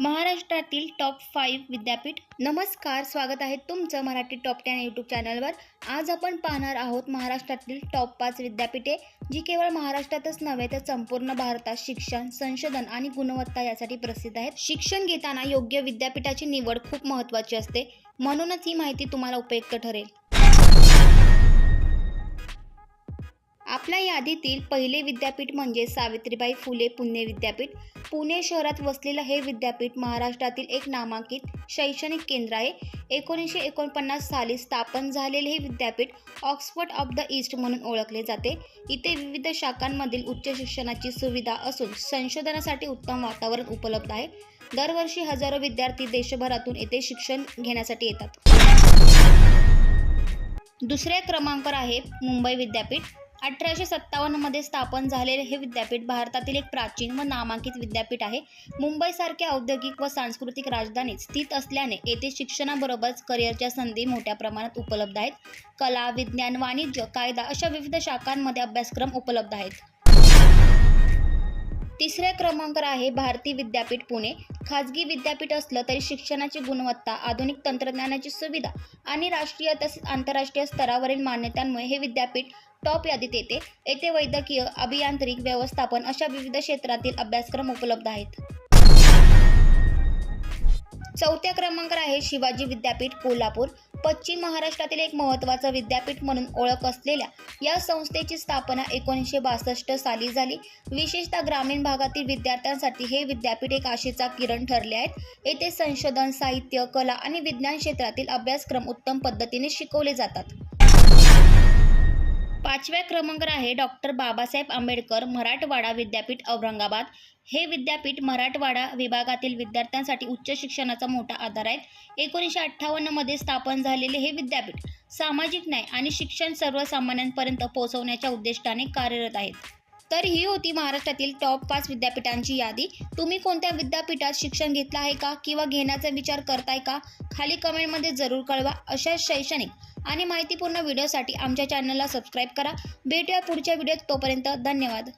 महाराष्ट्रातील top five विद्यापीठ. नमस्कार स्वागत आहे तुमचं मराठी टॉप टेन यूट्यूब चॅनलवर आज आपण पाहणार आहोत महाराष्ट्रातील टॉप पाच विद्यापीठे जी केवळ महाराष्ट्रातच नव्हे तर संपूर्ण भारतात शिक्षण संशोधन आणि गुणवत्ता यासाठी प्रसिद्ध आहेत. शिक्षण घेताना योग्य विद्यापीठाची निवड खूप महत्त्वाची असते. म्हणूनच ही माहिती तुम्हाला उपयुक्त ठरेल. आपल्या यादीतील पहिले विद्यापीठ म्हणजे सावित्रीबाई फुले पुणे विद्यापीठ. पुणे शहरात वसलेलं हे विद्यापीठ महाराष्ट्रातील एक नामांकित शैक्षणिक केंद्र आहे. एकोणीसशे एकोणपन्नास साली स्थापन झालेले हे विद्यापीठ ऑक्सफर्ड ऑफ द ईस्ट म्हणून ओळखले जाते. इथे विविध शाखांमधील उच्च शिक्षणाची सुविधा असून संशोधनासाठी उत्तम वातावरण उपलब्ध आहे. दरवर्षी हजारो विद्यार्थी देशभरातून येथे शिक्षण घेण्यासाठी येतात. दुसऱ्या क्रमांकावर आहे मुंबई विद्यापीठ. अठराशे सत्तावन्नमध्ये स्थापन झालेले हे विद्यापीठ भारतातील एक प्राचीन व नामांकित विद्यापीठ आहे. मुंबईसारख्या औद्योगिक व सांस्कृतिक राजधानीत स्थित असल्याने येथे शिक्षणाबरोबरच करिअरच्या संधी मोठ्या प्रमाणात उपलब्ध आहेत. कला विज्ञान वाणिज्य कायदा अशा विविध शाखांमध्ये अभ्यासक्रम उपलब्ध आहेत. तिसऱ्या क्रमांकावर आहे भारती विद्यापीठ पुणे. खाजगी विद्यापीठ असलं तरी शिक्षणाची गुणवत्ता आधुनिक तंत्रज्ञानाची सुविधा आणि राष्ट्रीय तसेच आंतरराष्ट्रीय स्तरावरील मान्यतांमुळे हे विद्यापीठ टॉप यादीत येते. येथे वैद्यकीय अभियांत्रिक व्यवस्थापन अशा विविध क्षेत्रातील अभ्यासक्रम उपलब्ध आहेत. चौथ्या क्रमांकावर आहे शिवाजी विद्यापीठ कोल्हापूर. पश्चिम महाराष्ट्रातील एक महत्त्वाचं विद्यापीठ म्हणून ओळख असलेल्या या संस्थेची स्थापना एकोणीसशे बासष्ट साली झाली. विशेषतः ग्रामीण भागातील विद्यार्थ्यांसाठी हे विद्यापीठ एक आशेचा किरण ठरले आहेत. येथे संशोधन साहित्य कला आणि विज्ञान क्षेत्रातील अभ्यासक्रम उत्तम पद्धतीने शिकवले जातात. पाचव्या क्रमांकावर आहे डॉक्टर बाबासाहेब आंबेडकर मराठवाडा विद्यापीठ औरंगाबाद. हे विद्यापीठ मराठवाडा विभागातील विद्यार्थ्यांसाठी उच्च शिक्षणाचा मोठा आधार आहे. एकोणीसशे अठ्ठावन्नमध्ये स्थापन झालेले हे विद्यापीठ सामाजिक न्याय आणि शिक्षण सर्वसामान्यांपर्यंत पोहोचवण्याच्या उद्दिष्टाने कार्यरत आहेत तर ही होती महाराष्ट्रातील टॉप पाच विद्यापीठांची यादी. तुम्ही कोणत्या विद्यापीठात शिक्षण घेतलं आहे का? किंवा घेण्याचा विचार करताय का? खाली कमेंटमध्ये जरूर कळवा. अशा शैक्षणिक आणि माहितीपूर्ण व्हिडिओसाठी आमच्या चॅनलला सबस्क्राईब करा. भेटूया पुढच्या व्हिडिओत तोपर्यंत. धन्यवाद.